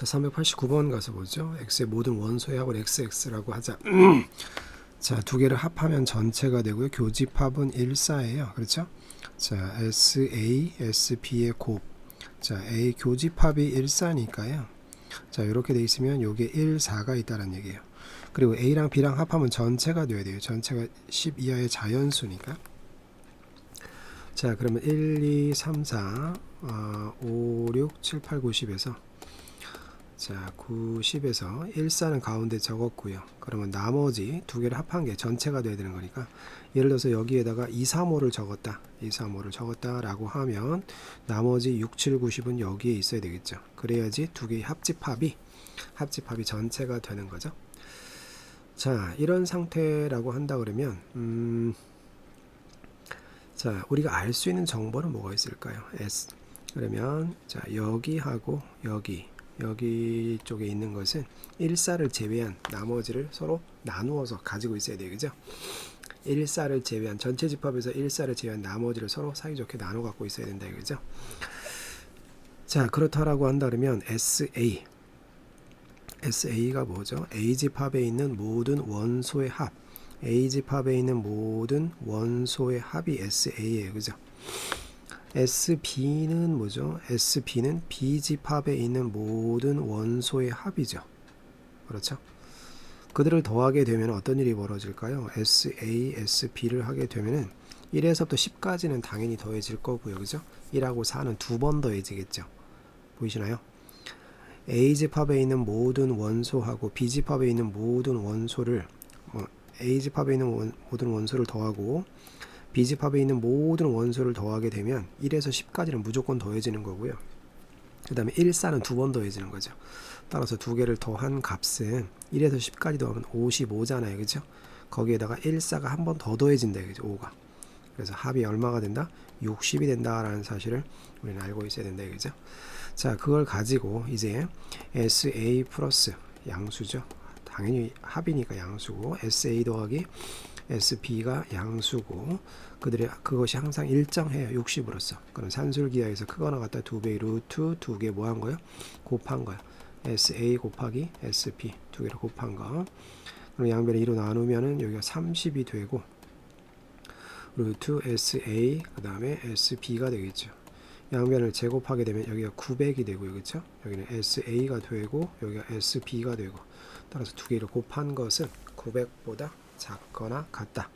자, 389번 가서 보죠. x의 모든 원소의 합을 xx라고 하자. 자, 두 개를 합하면 전체가 되고요. 교집합은 1사예요. 그렇죠? 자, SA, SB의 곱. 자, A 교집합이 1사니까요. 자, 이렇게 돼 있으면 요게 1, 4가 있다는 얘기예요. 그리고 A랑 B랑 합하면 전체가 돼야 돼요. 전체가 10 이하의 자연수니까. 자, 그러면 1, 2, 3, 4, 어, 5, 6, 7, 8, 9, 10에서 자, 90에서 1사는 가운데 적었고요. 그러면 나머지 두 개를 합한 게 전체가 돼야 되는 거니까 예를 들어서 여기에다가 2, 3, 5를 적었다. 2, 3, 5를 적었다라고 하면 나머지 6, 7, 90은 여기에 있어야 되겠죠. 그래야지 두 개의 합집합이 합집합이 전체가 되는 거죠. 자, 이런 상태라고 한다 그러면 음 자, 우리가 알 수 있는 정보는 뭐가 있을까요? S. 그러면 자, 여기하고 여기 여기 쪽에 있는 것은 1사를 제외한 나머지를 서로 나누어서 가지고 있어야. 그죠? 1사를 제외한 전체 집합에서 1사를 제외한 나머지를 서로 사이좋게 나눠 갖고 있어야 된다. 그죠? 자, 그렇다라고 한다 그러면 SA SA가 뭐죠? A 집합에 있는 모든 원소의 합 A 집합에 있는 모든 원소의 합이 SA예요. 그죠? SB는 뭐죠? SB는 B 집합에 있는 모든 원소의 합이죠. 그렇죠? 그들을 더하게 되면 어떤 일이 벌어질까요? SA, SB를 하게 되면은 1에서부터 10까지는 당연히 더해질 거고요. 그죠? 1하고 4는 두 번 더해지겠죠. 보이시나요? A 집합에 있는 모든 원소하고 B 집합에 있는 모든 원소를 어, A 집합에 있는 원, 모든 원소를 더하고 B 집합에 있는 모든 원소를 더하게 되면 1에서 10까지는 무조건 더해지는 거고요. 그 다음에 1, 4는 두 번 더해지는 거죠. 따라서 두 개를 더한 값은 1에서 10까지 더하면 55잖아요. 그죠? 거기에다가 1, 4가 한 번 더 더해진다. 그죠? 5가. 그래서 합이 얼마가 된다? 60이 된다라는 사실을 우리는 알고 있어야 된다. 그죠? 자, 그걸 가지고 이제 SA 플러스 양수죠. 당연히 합이니까 양수고 SA 더하기 SB가 양수고 그들의 그것이 항상 일정해요. 60으로서. 그럼 산술기하에서 크거나 같다 두 배의 루트 두 개 뭐 한 거요? 곱한 거야. SA 곱하기 SP 두 개를 곱한 거. 그럼 양변을 2로 나누면은 여기가 30이 되고 루트 SA 그 다음에 SB가 되겠죠. 양변을 제곱하게 되면 여기가 900이 되고요. 그렇죠? 여기는 SA가 되고 여기가 SB가 되고 따라서 두 개를 곱한 것은 900보다 작거나 같다.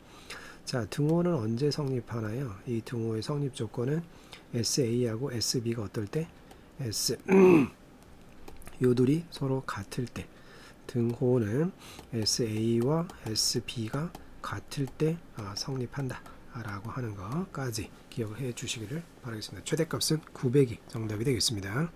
자, 등호는 언제 성립하나요? 이 등호의 성립 조건은 SA하고 SB가 어떨 때? S 요들이 서로 같을 때 등호는 SA와 SB가 같을 때 아, 성립한다. 라고 하는 것까지 기억해 주시기를 바라겠습니다. 최대값은 900이 정답이 되겠습니다.